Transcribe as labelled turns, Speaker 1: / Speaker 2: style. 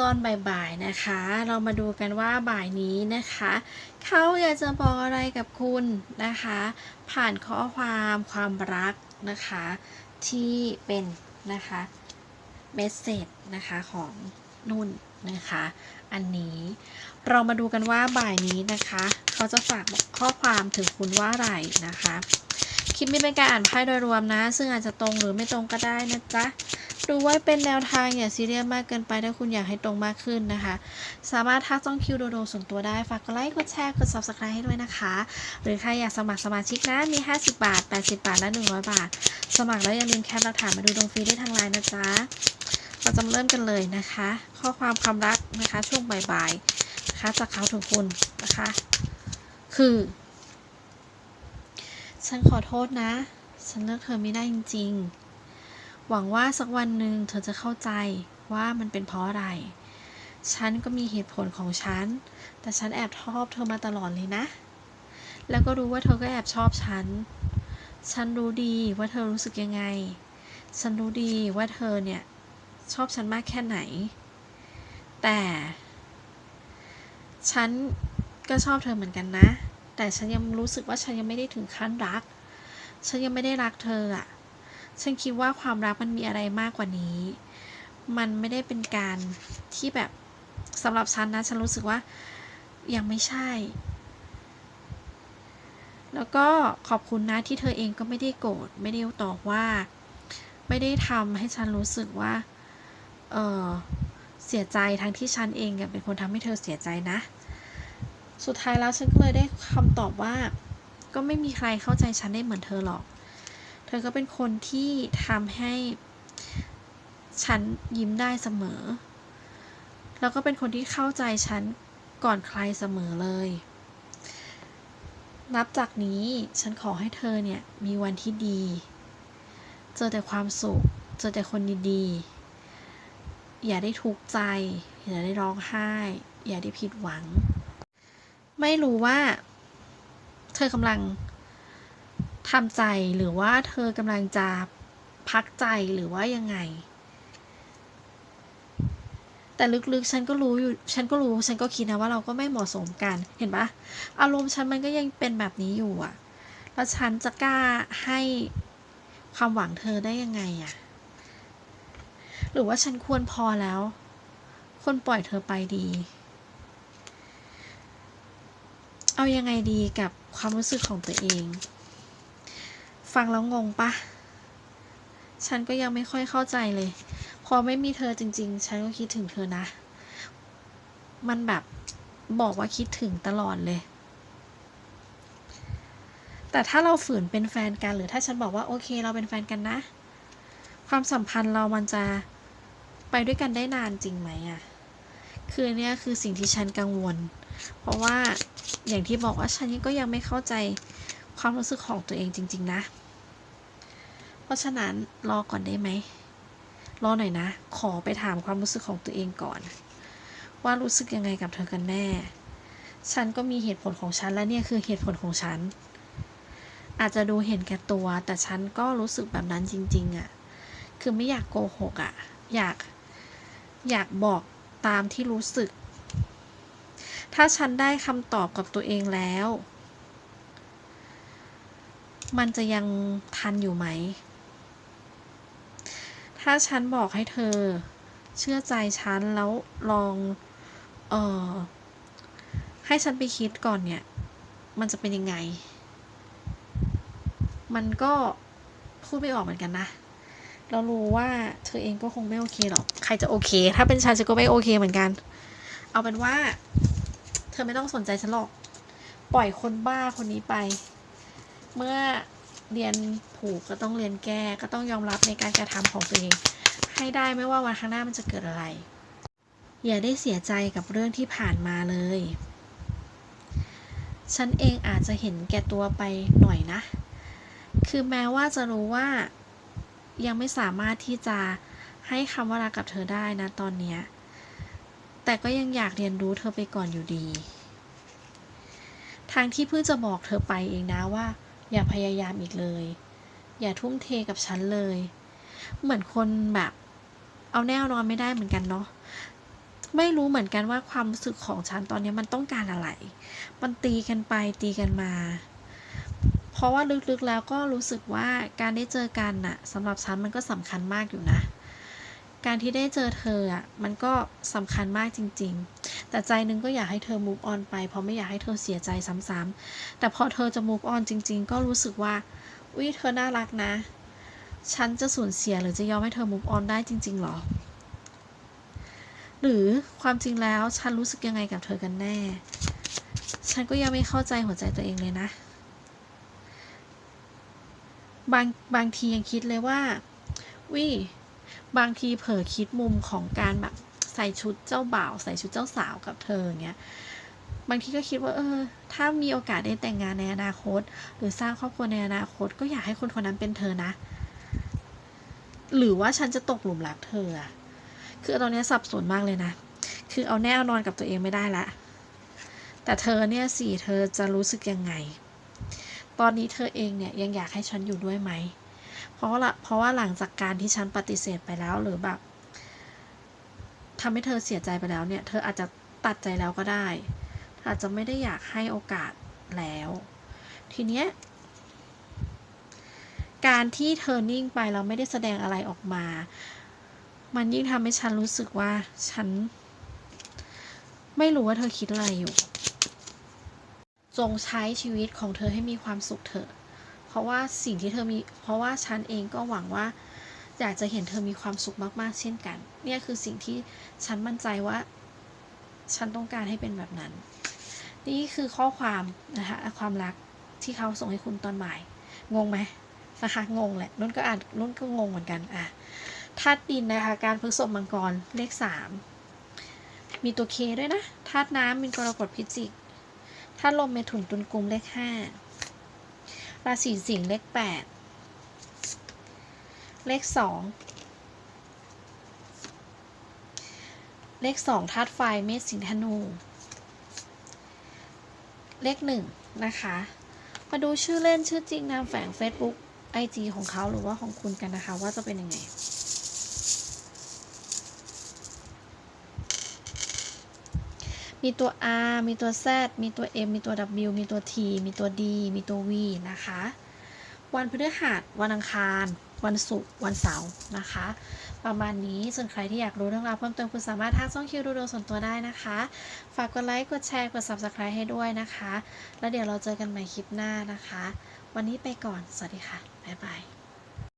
Speaker 1: ตอนบ่ายๆนะคะ เรามาดูกันว่าบ่ายนี้นะคะ เขาอยากจะบอกอะไรกับคุณนะคะ ผ่านข้อความความรักนะคะ ที่เป็นนะคะเมสเซจนะคะของนุ่นนะคะ อันนี้เรามาดูกันว่าบ่ายนี้นะคะ เขาจะฝากบอกข้อความถึงคุณว่าอะไรนะคะ คลิปนี้เป็นการอ่านไพ่โดยรวมนะ ซึ่งอาจจะตรงหรือไม่ตรงก็ได้นะจ๊ะ ดูไว้เป็นแนวทางอย่าซีเรียสมากเกินไปถ้าคุณอยากให้ตรงมากขึ้นนะคะ สามารถทักจ้องคิวโดโดส่วนตัวได้ ฝากกดไลค์ กดแชร์ กด subscribe ให้ด้วยนะคะ หรือใครอยากสมัครสมาชิกนะ มี 50 บาท 80 บาท และ 100 บาท สมัครแล้วอย่าลืมแคปหลักฐานมาดูดวงฟรีได้ทางไลน์นะจ๊ะ เราจะมเริ่มกันเลยนะคะ ข้อความความรักนะคะช่วงบ่ายๆนะคะจากเขาถึงคุณนะคะ คือ ฉันขอโทษนะ ฉันเลือกเธอไม่ได้จริง ๆ หวังว่าสักวันหนึ่งเธอจะเข้าใจว่ามันเป็นเพราะอะไร ฉันก็มีเหตุผลของฉัน แต่ฉันแอบชอบเธอมาตลอดเลยนะ แล้วก็รู้ว่าเธอก็แอบชอบฉัน ฉันรู้ดีว่าเธอรู้สึกยังไง ฉันรู้ดีว่าเธอเนี่ยชอบฉันมากแค่ไหน แต่ ฉันก็ชอบเธอเหมือนกันนะ แต่ฉันยังรู้สึกว่าฉันยังไม่ได้ถึงขั้นรัก ฉันยังไม่ได้รักเธออะ ฉันคิดว่าความรักมันมีอะไรมากกว่านี้ มันไม่ได้เป็นการที่แบบสำหรับฉันนะ ฉันรู้สึกว่ายังไม่ใช่ แล้วก็ขอบคุณนะที่เธอเองก็ไม่ได้โกรธไม่ได้ตอบว่า ไม่ได้ทำให้ฉันรู้สึกว่า เออเสียใจทั้งที่ฉันเองเป็นคนทำให้เธอเสียใจนะ สุดท้ายแล้วฉันก็เลยได้คำตอบว่า ก็ไม่มีใครเข้าใจฉันได้เหมือนเธอหรอก ธอก็เป็นคนที่ทำให้ฉันยิ้มได้เสมอ แล้วก็เป็นคนที่เข้าใจฉันก่อนใครเสมอเลย นับจากนี้ฉันขอให้เธอเนี่ยมีวันที่ดี เจอแต่ความสุข เจอแต่คนดีๆ อย่าได้ทุกข์ใจ อย่าได้ร้องไห้ อย่าได้ผิดหวัง ไม่รู้ว่า เธอกำลัง ทำใจหรือว่าเธอกำลังจะพักใจหรือว่ายังไง แต่ลึกๆฉันก็รู้อยู่ฉันก็รู้ฉันก็คิดนะว่าเราก็ไม่เหมาะสมกันเห็นปะอารมณ์ฉันมันก็ยังเป็นแบบนี้อยู่อะแล้วฉันจะกล้าให้ความหวังเธอได้ยังไงอะหรือว่าฉันควรพอแล้วควรปล่อยเธอไปดี เอายังไงดีกับความรู้สึกของตัวเอง ฟังแล้วงงปะ ฉันก็ยังไม่ค่อยเข้าใจเลย พอไม่มีเธอจริง ๆ ฉันก็คิดถึงเธอนะ มันแบบบอกว่าคิดถึงตลอดเลย แต่ถ้าเราฝืนเป็นแฟนกันหรือถ้าฉันบอกว่าโอเค เราเป็นแฟนกันนะ ความสัมพันธ์เรามันจะไปด้วยกันได้นานจริงไหมอะคือเนี่ยคือสิ่งที่ฉันกังวล เพราะว่าอย่างที่บอกว่าฉันก็ยังไม่เข้าใจความรู้สึกของตัวเองจริง ๆ นะ ราะฉะนั้นรอก่อนได้ไหม รอหน่อยนะ ขอไปถามความรู้สึกของตัวเองก่อน ว่ารู้สึกยังไงกับเธอกันแน่ ฉันก็มีเหตุผลของฉันและเนี่ยคือเหตุผลของฉัน อาจจะดูเห็นแก่ตัว แต่ฉันก็รู้สึกแบบนั้นจริง ๆอะ่ะ คือไม่อยากโกหกอะ่ะ อยาก อยากบอกตามที่รู้สึก ถ้าฉันได้คำตอบกับตัวเองแล้วมันจะยังทันอยู่ไหม ถ้าฉันบอกให้เธอ เชื่อใจฉันแล้วลอง เออให้ฉันไปคิดก่อนเนี่ย มันจะเป็นยังไง มันก็พูดไม่ออกเหมือนกันนะ เรารู้ว่าเธอเองก็คงไม่โอเคหรอก ใครจะโอเค ถ้าเป็นฉันฉันก็ไม่โอเคเหมือนกัน เอาเป็นว่า เธอไม่ต้องสนใจฉันหรอก ปล่อยคนบ้าคนนี้ไป เมื่อ เรียนผูกก็ต้องเรียนแก้ก็ต้องยอมรับในการกระทำของตัวเอง ให้ได้ไม่ว่าวันข้างหน้ามันจะเกิดอะไร อย่าได้เสียใจกับเรื่องที่ผ่านมาเลย ฉันเองอาจจะเห็นแก่ตัวไปหน่อยนะ คือแม้ว่าจะรู้ว่ายังไม่สามารถที่จะให้คำว่ารักกับเธอได้นะตอนเนี้ยแต่ก็ยังอยากเรียนรู้เธอไปก่อนอยู่ดีทางที่เพิ่งจะบอกเธอไปเองนะว่า อย่าพยายามอีกเลย อย่าทุ่มเทกับฉันเลย เหมือนคนแบบ เอาแน่นอนไม่ได้เหมือนกันเนาะไม่รู้เหมือนกันว่าความรู้สึกของฉันตอนนี้มันต้องการอะไร มันตีกันไปตีกันมา เพราะว่าลึกๆแล้วก็รู้สึกว่าการได้เจอกันน่ะสำหรับฉันมันก็สำคัญมากอยู่นะ การที่ได้เจอเธออะมันก็สำคัญมากจริง ๆ แต่ใจนึงก็อยากให้เธอ move on ไป เพราะไม่อยากให้เธอเสียใจซ้ำๆแต่พอเธอจะ move on จริง ๆ ก็รู้สึกว่าอุ้ยเธอน่ารักนะ ฉันจะสูญเสียหรือจะยอมให้เธอ move on ได้จริง ๆหรอ หรือความจริงแล้วฉันรู้สึกยังไงกับเธอกันแน่ ฉันก็ยังไม่เข้าใจหัวใจตัวเองเลยนะ บางบางทียังคิดเลยว่าวิ บางทีเผลอคิดมุมของการแบบใส่ชุดเจ้าบ่าว ใส่ชุดเจ้าสาวกับเธออย่างเงี้ยบางทีก็คิดว่าเออ ถ้ามีโอกาสได้แต่งงานในอนาคต หรือสร้างครอบครัวในอนาคต ก็อยากให้คนคนนั้นเป็นเธอนะ หรือว่าฉันจะตกหลุมรักเธออะคือตอนนี้สับสนมากเลยนะ คือเอาแน่เอานอนกับตัวเองไม่ได้ละ แต่เธอเนี่ยสิเธอจะรู้สึกยังไง ตอนนี้เธอเองเนี่ยยังอยากให้ฉันอยู่ด้วยไหม ราะว่าละเพราะว่าหลังจากการที่ฉันปฏิเสธไปแล้วหรือแบบทำให้เธอเสียใจไปแล้วเนี่ย เธออาจจะตัดใจแล้วก็ได้ อาจจะไม่ได้อยากให้โอกาสแล้ว ทีเนี้ย การที่เธอนิ่งไปแล้วไม่ได้แสดงอะไรออกมา มันยิ่งทำให้ฉันรู้สึกว่าฉัน ไม่รู้ว่าเธอคิดอะไรอยู่ จงใช้ชีวิตของเธอให้มีความสุขเถอะ เพราะว่าสิ่งที่เธอมี เพราะว่าฉันเองก็หวังว่า อยากจะเห็นเธอมีความสุขมากๆ เช่นกัน เนี่ยคือสิ่งที่ฉันมั่นใจว่า ฉันต้องการให้เป็นแบบนั้น นี่คือข้อความนะคะความรักที่เขาส่งให้คุณตอนบ่าย งงไหมนะคะงงแหละนุ่นก็อ่านนุ่นก็งงเหมือนกันอะธาตุดินนะคะการพฤษภมังกรเลขสามมีตัวเคด้วยนะธาตุน้ำมีกรกฎพิจิกธาตุลมเมถุนตุลกุมเลขห้า ราศีสิงห์เลขแปดเลขสองเลขสองธาตุไฟเมษสิงห์ธนู เลขหนึ่งนะคะ มาดูชื่อเล่นชื่อจริงนามแฝง Facebook IG ของเขาหรือว่าของคุณกันนะคะ ว่าจะเป็นยังไง มีตัว R มีตัว Z มีตัว M มีตัว W มีตัว T มีตัว D มีตัว V นะคะ วันพฤหัส วันอังคาร วันศุกร์ วันเสาร์นะคะ ประมาณนี้ ส่วนใครที่อยากรู้เรื่องราวเพิ่มเติมคุณสามารถทักช่องคิวดูดวงส่วนตัวได้นะคะ ฝากกดไลค์ กดแชร์ กด subscribe ให้ด้วยนะคะ แล้วเดี๋ยวเราเจอกันใหม่คลิปหน้านะคะ วันนี้ไปก่อน สวัสดีค่ะ บ๊ายบาย